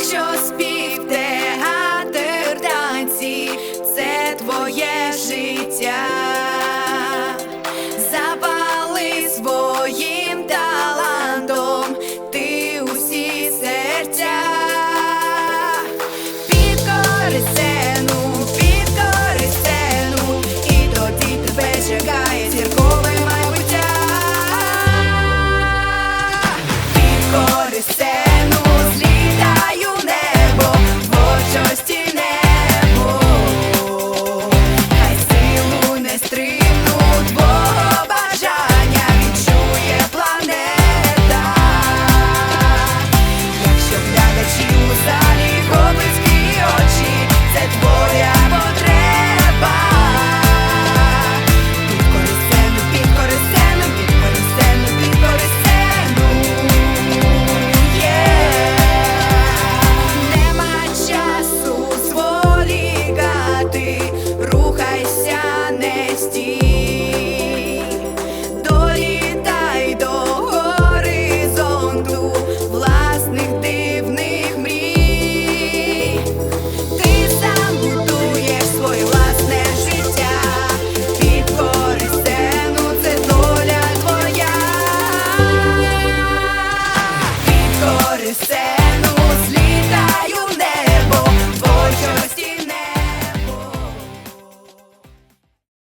Якщо спів театр танці, це твоє.